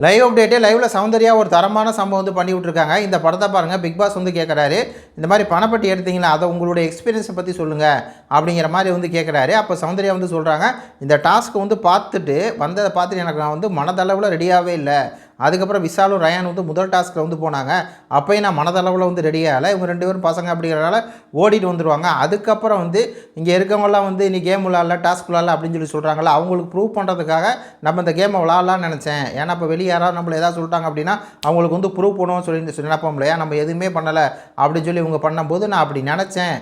Live அப்டேட்டே லைவில் சௌந்தர்யா ஒரு தரமான சம்பவம் வந்து பண்ணி விட்ருக்காங்க இந்த படத்தை பாருங்கள் பிக் பாஸ் வந்து கேட்குறாரு இந்த மாதிரி பணப்பட்டி எடுத்தீங்களா? அதை உங்களுடைய எக்ஸ்பீரியன்ஸை பற்றி சொல்லுங்கள் அப்படிங்கிற மாதிரி வந்து கேட்குறாரு அப்போ சௌந்தர்யா வந்து சொல்கிறாங்க இந்த டாஸ்க்கு வந்து பார்த்துட்டு வந்ததை பார்த்துட்டு எனக்கு நான் வந்து மனதளவில் ரெடியாகவே இல்லை. அதுக்கப்புறம் விசாலும் ரயான் வந்து முதல் டாஸ்க்கில் வந்து போனாங்க. அப்போயும் நான் மனதளவில் வந்து ரெடி ஆகலை. இவங்க ரெண்டு பேரும் பசங்க அப்படிங்கிறனால ஓடிட்டு வந்துடுவாங்க அதுக்கப்புறம் வந்து இங்கே இருக்கவங்களாம் வந்து நீ கேம் விளாட்ல டாஸ்க் விளாட்ல அப்படின்னு சொல்லி சொல்கிறாங்களா அவங்களுக்கு ப்ரூவ் பண்ணுறதுக்காக நம்ம இந்த கேமை விளாட்லான்னு நினச்சேன். ஏன்னா இப்போ வெளியே யாராவது நம்மளை ஏதாவது சொல்லிட்டாங்க அப்படின்னா அவங்களுக்கு வந்து ப்ரூவ் பண்ணுவோம்னு சொல்லி நினைப்போம் இல்லையா? நம்ம எதுவுமே பண்ணலை அப்படின்னு சொல்லி இவங்க பண்ணும்போது நான் அப்படி நினச்சேன்.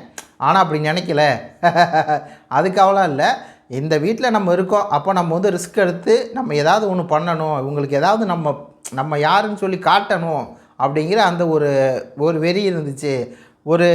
ஆனால் அப்படி நினைக்கல. அதுக்காகலாம் இல்லை. இந்த வீட்டில் நம்ம இருக்கோம் அப்போ நம்ம வந்து ரிஸ்க் எடுத்து நம்ம ஏதாவது ஒன்று பண்ணணும் இவங்களுக்கு ஏதாவது நம்ம நம்ம யாருன்னு சொல்லி காட்டணும் அப்படிங்கிற அந்த ஒரு ஒரு வெறி இருந்துச்சு. ஒரு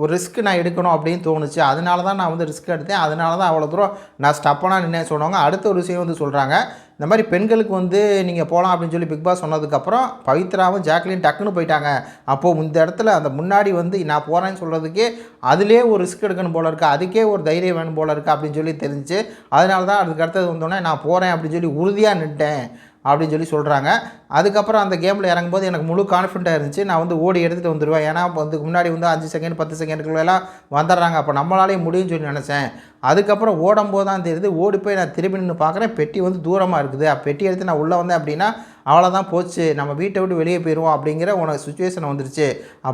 ஒரு ரிஸ்க் நான் எடுக்கணும் அப்படின்னு தோணுச்சு. அதனால தான் நான் வந்து ரிஸ்க் எடுத்தேன். அதனால தான் அவ்வளோ தூரம் நான் ஸ்டப்பனாக நின்று சொன்னவங்க அடுத்த ஒரு விஷயம் வந்து சொல்கிறாங்க இந்த மாதிரி பெண்களுக்கு வந்து நீங்கள் போகலாம் அப்படின்னு சொல்லி பிக் பாஸ் சொன்னதுக்கப்புறம் பவித்ராவும் ஜாக்லின் டக்குன்னு போயிட்டாங்க. அப்போது இந்த இடத்துல அந்த முன்னாடி வந்து நான் போகிறேன்னு சொல்கிறதுக்கே அதிலே ஒரு ரிஸ்க் எடுக்கணும் போல இருக்குது அதுக்கே ஒரு தைரியம் வேணும் போல இருக்குது அப்படின்னு சொல்லி தெரிஞ்சு அதனால தான் அதுக்கு அடுத்தது வந்தோடனே நான் போகிறேன் அப்படின்னு சொல்லி உறுதியாக நின்ட்டேன். அப்படின்னு சொல்லி சொல்கிறாங்க அதுக்கப்புறம் அந்த கேமில் இறங்கும்போது எனக்கு முழு கான்ஃபிடண்ட்டாக இருந்துச்சு. நான் வந்து ஓடி எடுத்துகிட்டு வந்துடுவேன் ஏன்னா அதுக்கு முன்னாடி வந்து அஞ்சு செகண்ட் பத்து செகண்டுக்குள்ளெல்லாம் வந்துடுறாங்க. அப்போ நம்மளாலே முடியும்னு சொல்லி நினச்சேன். அதுக்கப்புறம் ஓடும்போது தான் தெரியுது. ஓடி போய் நான் திரும்பி நின்று பார்க்குறேன். பெட்டி வந்து தூரமாக இருக்குது. பெட்டி எடுத்து நான் உள்ளே வந்தேன் அப்படின்னா அவ்வளோதான் போச்சு. நம்ம வீட்டை விட்டு வெளியே போயிடுவோம் அப்படிங்கிற உனக்கு சுச்சுவேஷன் வந்துருச்சு.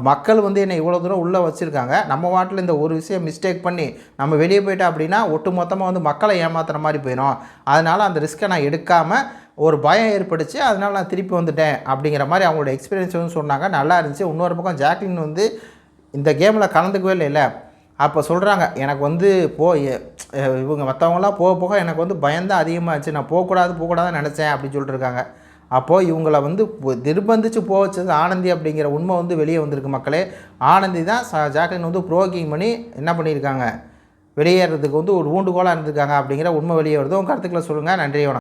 மக்கள் வந்து என்னை இவ்வளோ தூரம் உள்ளே வச்சுருக்காங்க. நம்ம வாட்டில் இந்த ஒரு விஷயம் மிஸ்டேக் பண்ணி நம்ம வெளியே போயிட்டோம் அப்படின்னா ஒட்டு மொத்தமாக வந்து மக்களை ஏமாத்துகிற மாதிரி போயிடும் அதனால் அந்த ரிஸ்க்கை நான் எடுக்காமல் ஒரு பயம் ஏற்பட்டுச்சு அதனால் நான் திருப்பி வந்துட்டேன் அப்படிங்கிற மாதிரி அவங்களோட எக்ஸ்பீரியன்ஸ் வந்து சொன்னாங்க. நல்லா இருந்துச்சு. இன்னொரு பக்கம் ஜாக்லின் வந்து இந்த கேமில் கலந்துக்கவே இல்லை அப்போ சொல்கிறாங்க எனக்கு வந்து போ இவங்க மற்றவங்களாம் போக போக எனக்கு வந்து பயந்தான் அதிகமாகிடுச்சு நான் போகக்கூடாது போகக்கூடாதுன்னு நினச்சேன் அப்படின்னு சொல்லிட்டுருக்காங்க அப்போது இவங்களை வந்து நிர்பந்திச்சு போக வச்சது ஆனந்தி அப்படிங்கிற உண்மை வந்து வெளியே வந்திருக்கு மக்களே. ஆனந்தி தான் ஜாக்லின் வந்து ப்ரோக்கிங் பண்ணி என்ன பண்ணியிருக்காங்க? வெளியேறதுக்கு வந்து ஒரு ஊண்டுகோலாக இருந்திருக்காங்க அப்படிங்கிற உண்மை வெளியே வருது. உங்கள் கருத்துக்களை சொல்லுங்கள் நன்றி வணக்கம்.